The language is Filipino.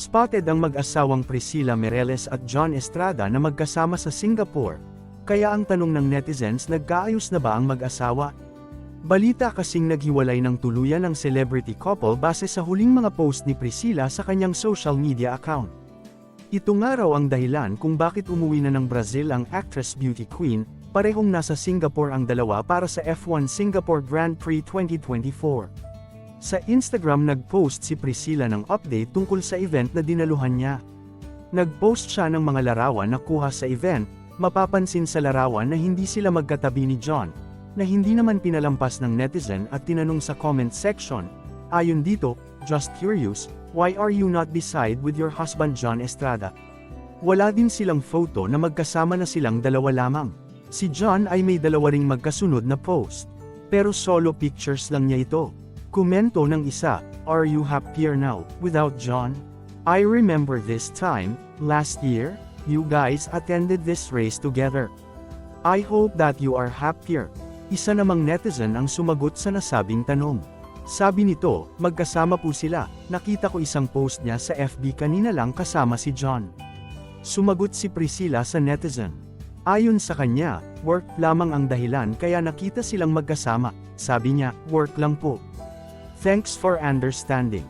Spotted ang mag-asawang Priscilla Mireles at John Estrada na magkasama sa Singapore. Kaya ang tanong ng netizens nagkaayos na ba ang mag-asawa? Balita kasing naghiwalay ng tuluyan ng celebrity couple base sa huling mga post ni Priscilla sa kanyang social media account. Ito nga raw ang dahilan kung bakit umuwi na ng Brazil ang actress beauty queen, parehong nasa Singapore ang dalawa para sa F1 Singapore Grand Prix 2024. Sa Instagram nag-post si Priscilla ng update tungkol sa event na dinaluhan niya. Nag-post siya ng mga larawan na kuha sa event, mapapansin sa larawan na hindi sila magkatabi ni John, na hindi naman pinalampas ng netizen at tinanong sa comment section. Ayon dito, just curious, why are you not beside with your husband John Estrada? Wala din silang photo na magkasama na silang dalawa lamang. Si John ay may dalawa ring magkasunod na post. Pero solo pictures lang niya ito. Komento ng isa, Are you happier now, without John? I remember this time, last year, you guys attended this race together. I hope that you are happier. Isa namang netizen ang sumagot sa nasabing tanong. Sabi nito, magkasama po sila, nakita ko isang post niya sa FB kanina lang kasama si John. Sumagot si Priscilla sa netizen. Ayon sa kanya, work lamang ang dahilan kaya nakita silang magkasama, sabi niya, work lang po. Thanks for understanding.